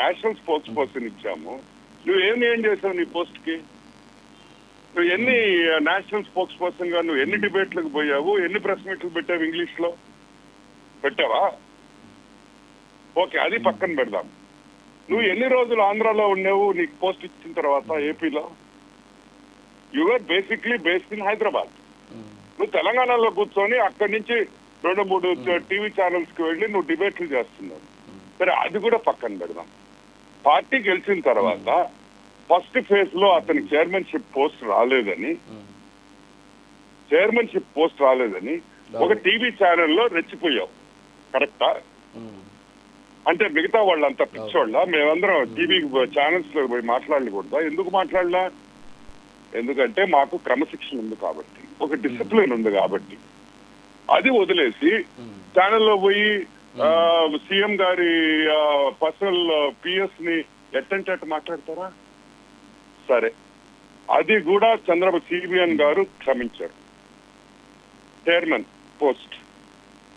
National sports person ఇచ్చాము. నువ్వు ఏం ఏం చేసావు నీ పోస్ట్కి నువ్వు ఎన్ని నేషనల్ స్పోర్ట్స్ పర్సన్గా నువ్వు ఎన్ని డిబేట్లకు పోయావు? ఎన్ని ప్రెస్ మీట్లు పెట్టావు ఇంగ్లీష్లో పెట్టావా? ఓకే అది పక్కన పెడదాం. నువ్వు ఎన్ని రోజులు ఆంధ్రాలో ఉన్నావు నీకు పోస్ట్ ఇచ్చిన తర్వాత ఏపీలో? Your basically based in Hyderabad నువ్వు తెలంగాణలో కూర్చొని అక్కడి నుంచి రెండు మూడు టీవీ ఛానల్స్కి వెళ్ళి నువ్వు డిబేట్లు చేస్తున్నావు. సరే అది కూడా పక్కన పెడదాం. పార్టీ గెలిచిన తర్వాత ఫస్ట్ ఫేజ్లో అతని చైర్మన్షిప్ పోస్ట్ రాలేదని చైర్మన్షిప్ పోస్ట్ రాలేదని ఒక టీవీ ఛానల్లో రెచ్చిపోయావు. కరెక్టా? అంటే మిగతా వాళ్ళంతా పిచ్చోళ్ళ? మేమందరం టీవీ ఛానల్స్లో పోయి మాట్లాడకూడదా? ఎందుకు మాట్లాడలా? ఎందుకంటే మాకు క్రమశిక్షణ ఉంది కాబట్టి ఒక డిసిప్లిన్ ఉంది కాబట్టి. అది వదిలేసి ఛానల్లో పోయి సీఎం గారి పర్సనల్ పిఎస్ని ఎట్టంటే మాట్లాడతారా? సరే. అది కూడా చంద్రబాబు సిబిఎన్ గారు క్షమించారు. Chairman post.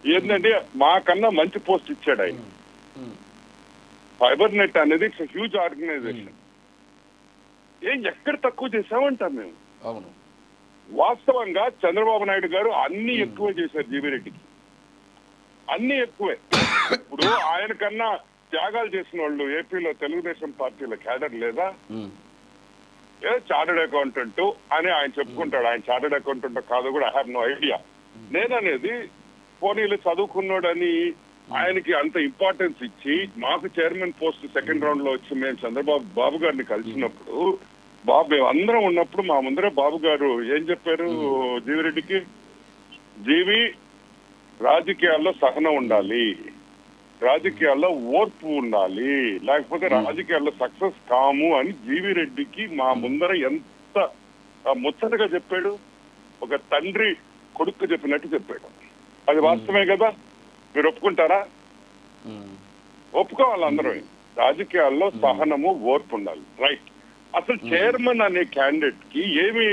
ఏంటంటే మాకన్నా మంచి పోస్ట్ ఇచ్చాడు ఆయన. ఫైబర్ నెట్ అనేది ఇట్స్ హ్యూజ్ ఆర్గనైజేషన్. ఏం ఎక్కడ తక్కువ చేసామంటాం మేము? అవును. వాస్తవంగా చంద్రబాబు నాయుడు గారు అన్ని ఎక్కువ చేశారు జీవీ రెడ్డికి అన్ని ఎక్కువే. ఇప్పుడు ఆయన కన్నా త్యాగాలు చేసిన వాళ్ళు ఏపీలో తెలుగుదేశం పార్టీలో క్యాడర్ లేదా. ఏదో చార్టెడ్ అకౌంటెంట్ అని ఆయన చెప్పుకుంటాడు. ఆయన చార్టెడ్ అకౌంటెంట్ కాదు కూడా ఐ హావ్ నో ఐడియా. నేననేది పోనీలు చదువుకున్నాడని ఆయనకి అంత ఇంపార్టెన్స్ ఇచ్చి మాకు చైర్మన్ పోస్ట్ సెకండ్ రౌండ్లో వచ్చి మేము చంద్రబాబు బాబు గారిని కలిసినప్పుడు బాబు మేము అందరం ఉన్నప్పుడు మా ముందరే బాబు గారు ఏం చెప్పారు జీవిరెడ్డికి? జీవి రాజకీయాల్లో సహనం ఉండాలి. రాజకీయాల్లో ఓర్పు ఉండాలి. లేకపోతే రాజకీయాల్లో సక్సెస్ కాము అని జీవి రెడ్డికి మా ముందర ఎంత ముచ్చటగా చెప్పాడు? ఒక తండ్రి కొడుకు చెప్పినట్టు చెప్పాడు. అది వాస్తవమే కదా? మీరు ఒప్పుకుంటారా. ఒప్పుకోవాలి అందరూ. రాజకీయాల్లో సహనము ఓర్పు ఉండాలి. రైట్. అసలు చైర్మన్ అనే క్యాండిడేట్కి ఏమి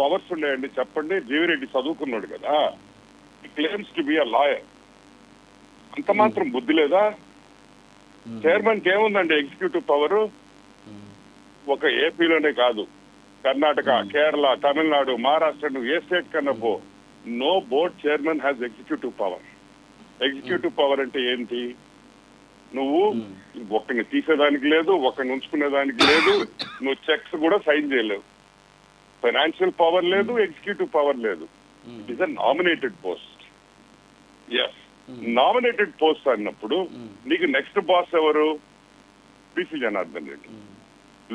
పవర్స్ ఉన్నాయండి చెప్పండి? జీవిరెడ్డి చదువుకున్నాడు కదా. Claims to be a lawyer అంత మాత్రం బుద్ధి లేదా? చైర్మన్కి ఏముందండి ఎగ్జిక్యూటివ్ పవర్ ఒక ఏపీలోనే కాదు. కర్ణాటక కేరళ తమిళనాడు మహారాష్ట్ర నువ్వు ఏ స్టేట్ కన్నా పో. No board chairman has executive power executive power అంటే ఏంటి? నువ్వు ఒకరిని తీసేదానికి లేదు ఒకరిని ఉంచుకునేదానికి లేదు నువ్వు చెక్స్ కూడా సైన్ చేయలేవు. ఫైనాన్షియల్ పవర్ లేదు ఎగ్జిక్యూటివ్ పవర్ లేదు. It is a nominated post nominated post అన్నప్పుడు నీకు నెక్స్ట్ బాస్ ఎవరు? పిసి జనార్దన్ రెడ్డి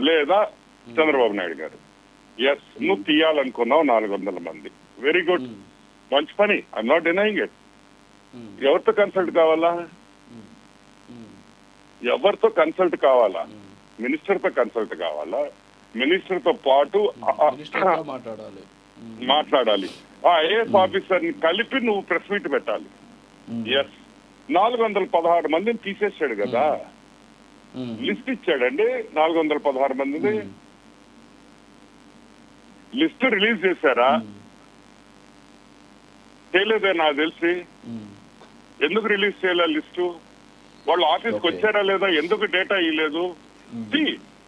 లేదా చంద్రబాబు నాయుడు గారు. ఎస్ నువ్వు తీయాలనుకున్నావు నాలుగు వందల మంది వెరీ గుడ్ మంచి పని. I'm not denying it. ఎవరితో కన్సల్ట్ కావాలా. ఎవరితో కన్సల్ట్ కావాలా? మినిస్టర్తో కన్సల్ట్ కావాలా? మినిస్టర్తో పాటు మాట్లాడాలి. మాట్లాడాలి. ఆ ఐఏఎస్ ఆఫీసర్ని కలిపి నువ్వు ప్రెస్ మీట్ పెట్టాలి. ఎస్ నాలుగు వందల పదహారు మందిని తీసేసాడు కదా. లిస్ట్ ఇచ్చాడండి నాలుగు వందల పదహారు మందిని. లిస్ట్ రిలీజ్ చేశారా? చేయలేదే నాకు తెలిసి. ఎందుకు రిలీజ్ చేయలే లిస్టు వాళ్ళు ఆఫీస్కి. వచ్చారా లేదా? ఎందుకు డేటా ఇవ్వలేదు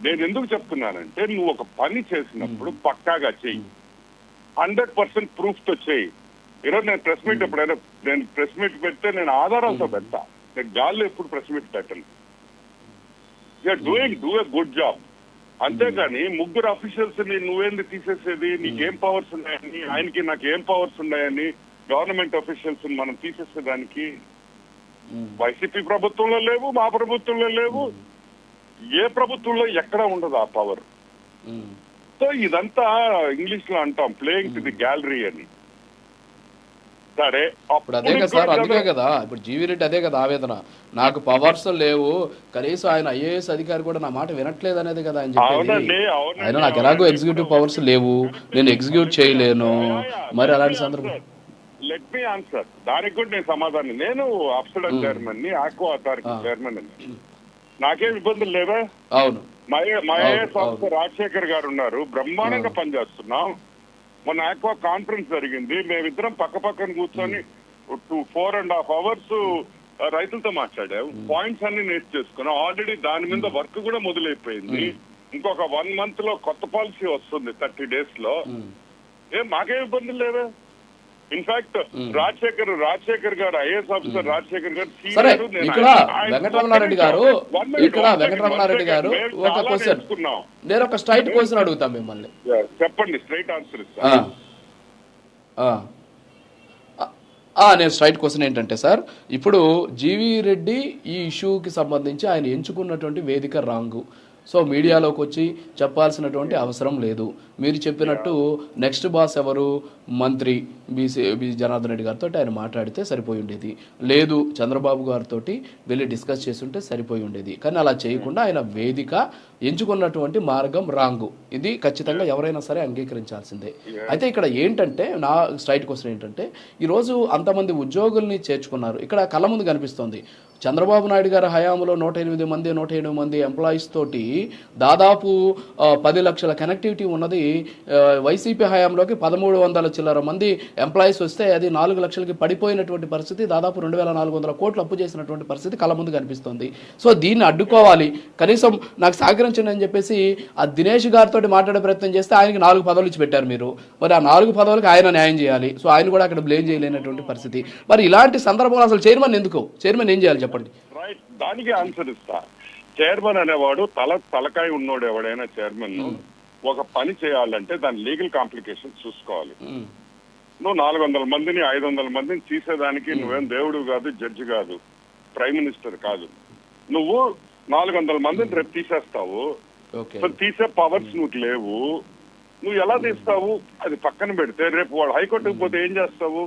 నేను ఎందుకు చెప్తున్నానంటే నువ్వు ఒక పని చేసినప్పుడు పక్కాగా చెయ్యి. హండ్రెడ్ పర్సెంట్ ప్రూఫ్తో చెయ్యి. ఈరోజు నేను ప్రెస్ మీట్ ఎప్పుడైనా నేను ప్రెస్ మీట్ పెడితే నేను ఆధారాలతో పెడతా. నేను గాల్లో ఎప్పుడు ప్రెస్ మీట్ పెట్టను. You're doing do a good job అంతేగాని ముగ్గురు అఫీషియల్స్ని నువ్వేంది తీసేసేది? నీకేం పవర్స్ ఉన్నాయని? ఆయనకి నాకు ఏం పవర్స్ ఉన్నాయని గవర్నమెంట్ అఫీషియల్స్ మనం తీసేసేదానికి. వైసీపీ ప్రభుత్వంలో లేవు మా ప్రభుత్వంలో లేవు. ఏ ప్రభుత్వంలో ఎక్కడ ఉండదు ఆ పవర్. సో ఇదంతా ఇంగ్లీష్లో అంటాం ప్లేయింగ్ టు ది గ్యాలరీ అని. సరే ఇప్పుడు అదే కదా సార్ అందుకే కదా ఇప్పుడు జీవీ రెడ్డి అదే కదా ఆవేదన. నాకు పవర్స్ లేవు కనీసం ఆయన ఐఏఎస్ అధికారి కూడా నా మాట వినట్లేదు అనేది కదా ఆయన చెప్పేది. అవునండి, ఆయన నాకు ఎలాగో ఎగ్జిక్యూటివ్ పవర్స్ లేవు నేను ఎగ్జిక్యూట్ చేయలేను. మరి అలాంటి సందర్భం లెట్ మీ ఆన్సర్ దానికి కూడా నేను సమాధానం నేను అప్సడన్ చైర్మన్ని ఆక్వా అథారిటీ చైర్మన్ అని నాకేం ఇబ్బందులు లేవా? అవును. మా ఐఏఎస్ ఆఫీసర్ రాజశేఖర్ గారు ఉన్నారు. బ్రహ్మాండంగా పనిచేస్తున్నాం. మొన్న ఆక్వా కాన్ఫరెన్స్ జరిగింది. మేమిద్దరం పక్క పక్కన కూర్చొని two four and half hours ఆ, రైతులతో మాట్లాడావు పాయింట్స్ అన్ని నేర్చు చేసుకున్నావు ఆల్రెడీ దాని మీద వర్క్ కూడా మొదలైపోయింది. ఇంకొక వన్ మంత్లో కొత్త పాలసీ వస్తుంది థర్టీ డేస్లో. ఏం మాకేం ఇబ్బంది లేవే? ఇన్ఫాక్ట్ రాజశేఖర్ రాజశేఖర్ గారు ఐఏఎస్ ఆఫీసర్ రాజశేఖర్ గారు సరే ఇక్కడ వెంకటరమణారెడ్డి గారు ఇక్కడ వెంకటరమణారెడ్డి గారు ఒక క్వశ్చన్. నేను ఒక స్ట్రైట్ క్వశ్చన్ అడుగుతా మిమ్మల్ని. చెప్పండి స్ట్రైట్ ఆన్సర్ నేను స్ట్రైట్ క్వశ్చన్ ఏంటంటే సార్ ఇప్పుడు జీవి రెడ్డి ఈ ఇష్యూకి సంబంధించి ఆయన ఎంచుకున్నటువంటి వేదిక రాంగు. సో మీడియాలోకి వచ్చి చెప్పాల్సినటువంటి అవసరం లేదు. మీరు చెప్పినట్టు నెక్స్ట్ బాస్ ఎవరు? మంత్రి బీసీ బి జనార్దన్ రెడ్డి గారితో ఆయన మాట్లాడితే సరిపోయి ఉండేది. లేదు చంద్రబాబు గారితో వెళ్ళి డిస్కస్ చేస్తుంటే సరిపోయి ఉండేది. కానీ అలా చేయకుండా ఆయన వేదిక ఎంచుకున్నటువంటి మార్గం రాంగు. ఇది ఖచ్చితంగా ఎవరైనా సరే అంగీకరించాల్సిందే. అయితే ఇక్కడ ఏంటంటే నా స్ట్రైట్ క్వశ్చన్ ఏంటంటే ఈరోజు అంతమంది ఉద్యోగుల్ని చేర్చుకున్నారు. ఇక్కడ కళ్ళ ముందు కనిపిస్తోంది. చంద్రబాబు నాయుడు గారి హయాంలో నూట ఎనిమిది మంది నూట ఎనిమిది మంది ఎంప్లాయీస్ తోటి దాదాపు పది లక్షల కనెక్టివిటీ ఉన్నది. వైసీపీ హయాంలోకి పదమూడు వందల చిల్లర మంది ఎంప్లాయీస్ వస్తే అది నాలుగు లక్షలకి పడిపోయినటువంటి పరిస్థితి దాదాపు రెండు వేల నాలుగు వందల కోట్లు అప్పు చేసినటువంటి పరిస్థితి కళ్ళ ముందు కనిపిస్తుంది. సో దీన్ని అడ్డుకోవాలి. కనీసం నాకు సహకరించండి అని చెప్పేసి ఆ దినేష్ గారితో మాట్లాడే ప్రయత్నం చేస్తే ఆయనకి నాలుగు పదవులు ఇచ్చి పెట్టారు మీరు. మరి ఆ నాలుగు పదవులకు ఆయన న్యాయం చేయాలి. సో ఆయన కూడా అక్కడ బ్లేమ్ చేయలేనటువంటి పరిస్థితి. మరి ఇలాంటి సందర్భంలో అసలు చైర్మన్ ఎందుకు? చైర్మన్ ఏం చేయాలి చెప్పండి? రైట్ దానికి ఆన్సర్ ఇస్తా. చైర్మన్ అనేవాడు తల తలకాయ ఉన్నోడు ఎవడైనా చైర్మన్ ఒక పని చేయాలంటే దాని లీగల్ కాంప్లికేషన్స్ చూసుకోవాలి. ఉమ్, నువ్వు నాలుగు వందల మందిని ఐదు వందల మందిని తీసేదానికి నువ్వేం దేవుడు కాదు జడ్జి కాదు ప్రైమ్ మినిస్టర్ కాదు. నువ్వు నాలుగు వందల మందిని రేపు తీసేస్తావు. తీసే పవర్స్ నువ్వు లేవు. నువ్వు ఎలా తీస్తావు? అది పక్కన పెడితే రేపు వాడు హైకోర్టుకు పోతే ఏం చేస్తావు?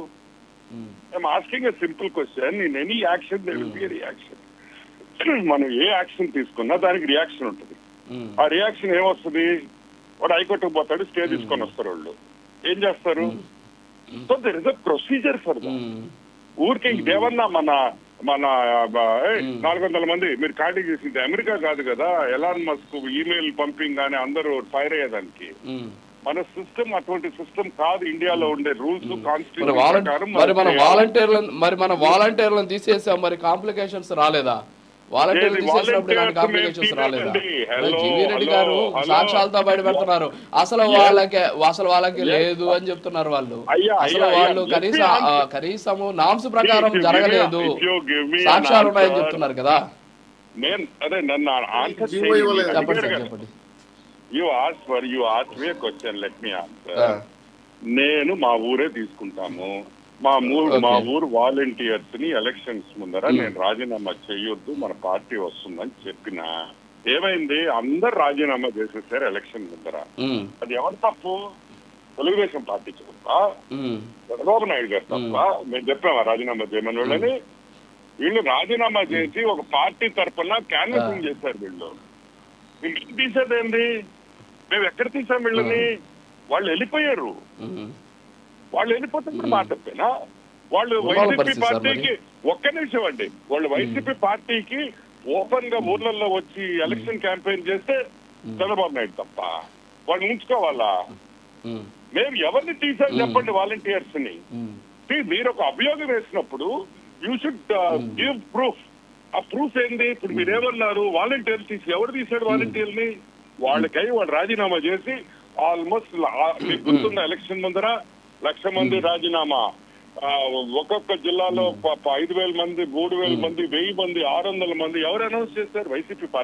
I'm asking a simple question in any action they will be reaction మనం ఏ యాక్షన్ తీసుకున్నా దానికి రియాక్షన్ ఉంటుంది. ఉమ్, ఆ రియాక్షన్ ఏమొస్తుంది? వాడు హైకోర్టుకు పోతాడు స్టే తీసుకొని వస్తారు వాళ్ళు. ఏం చేస్తారు? So there is a procedure for ఊరికి ఇంకేమన్నా మన మన ఏయ్, నాలుగు వందల మంది మీరు ఖాళీ చేసింది అమెరికా కాదు కదా? ఎలాన్ మస్క్ ఈమెయిల్ పంపింగ్ కానీ అందరూ ఫైర్ అయ్యేదానికి. మన సిస్టమ్ అటువంటి సిస్టమ్ కాదు ఇండియాలో ఉండే రూల్స్ మరి కాన్స్టిట్యూషన్ వాలంటీ ప్రకారం మరి మన వాలంటీర్లను మరి మన వాలంటీర్లను తీసేసాం మరి కాంప్లికేషన్స్ రాలేదా? వాలంటీర్లు తీసేసినప్పుడు volunteers కాంప్లికేషన్స్ రాలేదా? రెడ్డి గారు. సాక్ష్యాలతో అసలు వాళ్ళకి అసలు వాళ్ళకి లేదు అని చెప్తున్నారు వాళ్ళు. అయ్యా, అసలు వాళ్ళు కనీసం. కనీసము నామ్స్ ప్రకారం జరగలేదు. సాక్ష్యాలు ఉన్నాయని చెప్తున్నారు కదా. నేను అదే నన్ను ఆన్సర్ చెప్పండి. You ask for you ask me question let me answer నేను మా ఊరే తీసుకుంటాము. మా ఊరు. మా ఊరు వాలంటీర్స్ని ఎలక్షన్స్ ముందర నేను రాజీనామా చేయొద్దు మన పార్టీ వస్తుందని చెప్పిన. ఏమైంది? అందరు రాజీనామా చేసేసారు ఎలక్షన్ ముందర. ఉమ్, అది ఎవరు తప్పు? తెలుగుదేశం పార్టీ తప్ప. ఉమ్, చంద్రబాబు నాయుడు గారు తప్ప. మేము చెప్పామా రాజీనామా చేయమని వాళ్ళని వీళ్ళు రాజీనామా చేసి ఒక పార్టీ తరఫున క్యాన్వసింగ్ చేశారు వీళ్ళు. వీళ్ళు తీసేదేంది మేము ఎక్కడ తీసాం వీళ్ళని? వాళ్ళు వెళ్ళిపోయారు. వాళ్ళు వెళ్ళిపోతే కూడా మాట తప్పేనా వాళ్ళు వైసీపీ పార్టీకి ఒక్క నిమిషం అండి. వాళ్ళు వైసీపీ పార్టీకి ఓపెన్గా ఊర్లలో వచ్చి ఎలక్షన్ క్యాంపెయిన్ చేస్తే చంద్రబాబు నాయుడు తప్ప వాళ్ళు ఉంచుకోవాలా? మేము. ఎవరిని తీసాం చెప్పండి వాలంటీర్స్ని మీరు ఒక అభియోగం వేసినప్పుడు యూ షుడ్ గివ్ ప్రూఫ్ ఆ ప్రూఫ్ ఏంది? ఇప్పుడు మీరు ఏమన్నారు వాలంటీర్ తీసి ఎవరు తీసాడు వాలంటీర్ని వాళ్ళకై వాళ్ళు రాజీనామా చేసి ఆల్మోస్ట్ మీకు గుర్తున్న ఎలక్షన్ ముందర? లక్ష మంది రాజీనామా. ఆ, ఒక్కొక్క జిల్లాలో ప- ఐదు వేల మంది మూడు వేల మంది వెయ్యి మంది ఆరు వందల మంది ఎవరు అనౌన్స్ చేశారు? YCP party